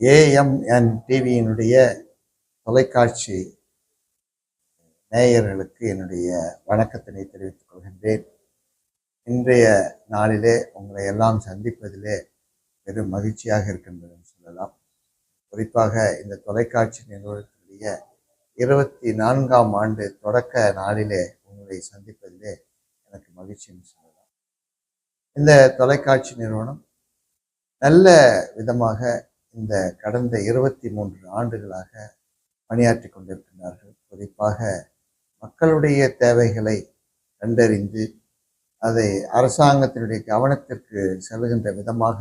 AMN டிவியினுடைய தொலைக்காட்சி நேயர்களுக்கு என்னுடைய வணக்கத்தினை தெரிவித்துக் கொள்கின்றேன். இன்றைய நாளிலே உங்களை எல்லாம் சந்திப்பதிலே பெரும் மகிழ்ச்சியாக இருக்கின்றது என்று சொல்லலாம். குறிப்பாக இந்த தொலைக்காட்சி நிறுவனத்தினுடைய இருபத்தி நான்காம் ஆண்டு தொடக்க நாளிலே உங்களை சந்திப்பதிலே எனக்கு மகிழ்ச்சி என்று சொல்லலாம். இந்த தொலைக்காட்சி நிறுவனம் நல்ல விதமாக இந்த கடந்த இருபத்தி மூன்று ஆண்டுகளாக பணியாற்றி கொண்டிருக்கின்றார்கள் குறிப்பாக மக்களுடைய தேவைகளை கண்டறிந்து அதை அரசாங்கத்தினுடைய கவனத்திற்கு செல்கின்ற விதமாக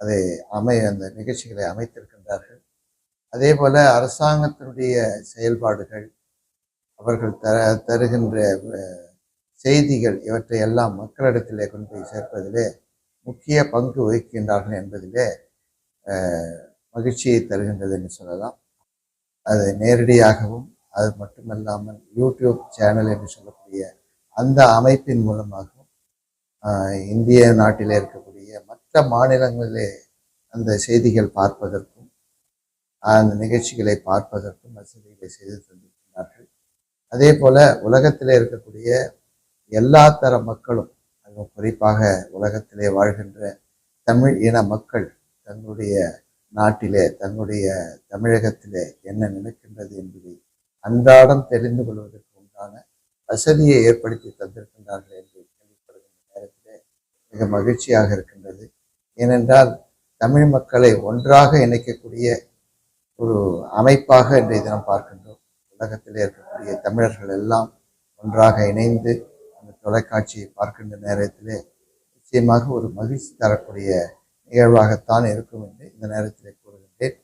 அதை அமை அந்த நிகழ்ச்சிகளை அமைத்திருக்கின்றார்கள். அதே போல அரசாங்கத்தினுடைய செயல்பாடுகள் அவர்கள் தர தருகின்ற செய்திகள் இவற்றை எல்லாம் மக்களிடத்திலே கொண்டு போய் சேர்ப்பதிலே முக்கிய பங்கு வகிக்கின்றார்கள் என்பதிலே மகிழ்ச்சியை தருகின்றது என்று சொல்லலாம். அது நேரடியாகவும் அது மட்டுமல்லாமல் யூடியூப் சேனல் என்று சொல்லக்கூடிய அந்த அமைப்பின் மூலமாகவும் இந்திய நாட்டிலே இருக்கக்கூடிய மற்ற மாநிலங்களிலே அந்த செய்திகள் பார்ப்பதற்கும் அந்த நிகழ்ச்சிகளை பார்ப்பதற்கும் வசதிகளை செய்து தந்திருக்கிறார்கள். அதே போல உலகத்திலே இருக்கக்கூடிய எல்லா தர மக்களும் அதுவும் குறிப்பாக உலகத்திலே வாழ்கின்ற தமிழ் இன மக்கள் தங்களுடைய நாட்டிலே தங்களுடைய தமிழகத்திலே என்ன நினைக்கின்றது என்பதை அன்றாடம் தெரிந்து கொள்வதற்கு உண்டான வசதியை ஏற்படுத்தி தந்திருக்கின்றார்கள் என்று கேள்விப்படுகின்ற நேரத்திலே மிக மகிழ்ச்சியாக இருக்கின்றது. ஏனென்றால் தமிழ் மக்களை ஒன்றாக இணைக்கக்கூடிய ஒரு அமைப்பாக இன்றைய தினம் பார்க்கின்றோம். உலகத்திலே இருக்கக்கூடிய தமிழர்கள் எல்லாம் ஒன்றாக இணைந்து அந்த தொலைக்காட்சியை பார்க்கின்ற நேரத்திலே நிச்சயமாக ஒரு மகிழ்ச்சி தரக்கூடிய நிகழ்வாகத்தான் இருக்கும் என்று இந்த நேரத்தில் கூறுகின்றேன்.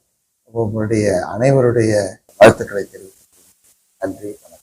உங்களுடைய அனைவருடைய வாழ்த்துக்களை தெரிவித்துக் நன்றி வணக்கம்.